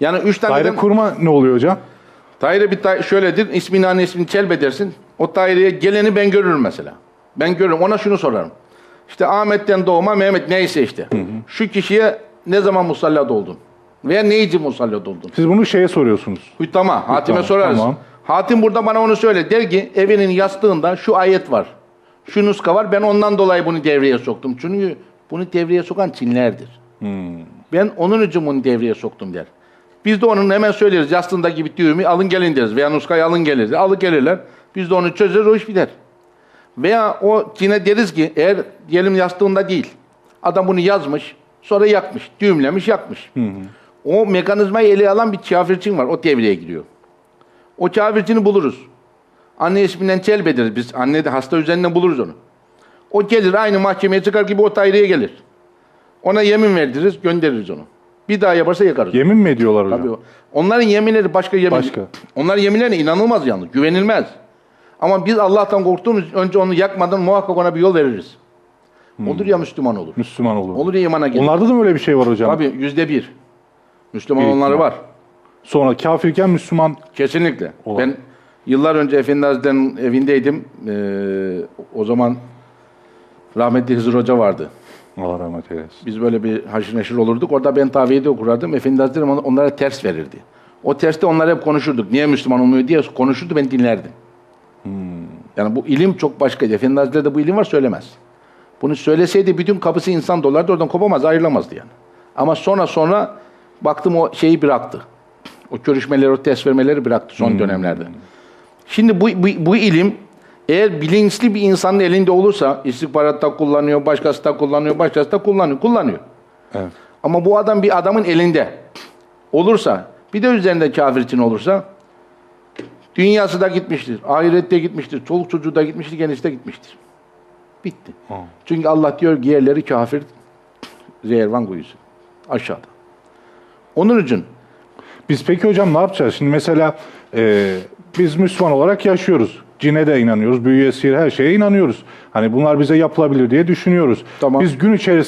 Yani üç tane Daire kurma ne oluyor hocam? daire bir daire şöyledir. İsmini hani ismini celbedersin. O daireye geleni ben görürüm mesela. Ben görürüm. Ona şunu sorarım. İşte Ahmet'ten doğma Mehmet neyse işte. Şu kişiye ne zaman musallada oldun? Veya ne için musallada oldun? Siz bunu şeye soruyorsunuz. Hüttama, Hatim'e Hüttama, sorarız. tamam. Hatim burada bana onu söyle. Der ki evinin yastığında şu ayet var. Şu nuska var. Ben ondan dolayı bunu devreye soktum. Çünkü bunu devreye sokan Çinlerdir. Ben onun için bunu devreye soktum der. Biz de onun hemen söyleriz. Yastığındaki bir düğümü alın gelin deriz. Veya nuskayı alın geliriz. Alıp gelirler. Biz de onu çözeriz. O iş biter. Veya o Çin'e deriz ki eğer diyelim yastığında değil. Adam bunu yazmış. Sonra yakmış. Düğümlemiş yakmış. O mekanizmayı ele alan bir kafirçin var. O devreye giriyor. O kafircini buluruz. Anne isminden celbederiz biz. Anne de hasta üzerinden buluruz onu. O gelir aynı mahkemeye çıkar gibi o daireye gelir. Ona yemin verdiririz, göndeririz onu. Bir daha yaparsa yakarız. Yemin mi ediyorlar hocam? Tabii o. Onların yeminleri başka yemin. Başka. Onların yeminlerine inanılmaz yalnız. Güvenilmez. Ama biz Allah'tan korktuğumuz için önce onu yakmadan muhakkak ona bir yol veririz. Olur ya Müslüman olur. Müslüman olur. Olur ya imana gelir. Onlarda da mı öyle bir şey var hocam? Tabii yüzde bir. Müslüman Bir olanları ihtimal. var. Sonra kafirken Müslüman Kesinlikle. Olan. Ben yıllar önce Efendi Hazretleri'nin evindeydim. Ee, o zaman rahmetli Hızır Hoca vardı. Allah rahmet eylesin. Biz böyle bir haşır neşir olurduk. Orada ben taviyede okurardım. Efendi Hazretleri on- onlara ters verirdi. O terste onlar hep konuşurduk. Niye Müslüman olmuyor diye konuşurdu ben dinlerdim. Yani bu ilim çok başka. Efendi Hazretleri de bu ilim var söylemez. Bunu söyleseydi bütün kapısı insan dolardı oradan kopamaz ayrılamazdı yani. Ama sonra sonra baktım o şeyi bıraktı. O görüşmeleri, o test vermeleri bıraktı son dönemlerde. Şimdi bu, bu, bu ilim eğer bilinçli bir insanın elinde olursa istihbaratta kullanıyor, başkası da kullanıyor, başkası da kullanıyor, kullanıyor. Evet. Ama bu adam bir adamın elinde olursa, bir de üzerinde kafir için olursa dünyası da gitmiştir, ahirette gitmiştir, çoluk çocuğu da gitmiştir, kendisi de gitmiştir. Bitti. Çünkü Allah diyor ki yerleri kafir zehirvan kuyusu. Aşağıda. Onun için Biz peki hocam ne yapacağız? Şimdi mesela e, biz Müslüman olarak yaşıyoruz. Cine de inanıyoruz, büyüye, sihir her şeye inanıyoruz. Hani bunlar bize yapılabilir diye düşünüyoruz. Tamam. Biz gün içerisinde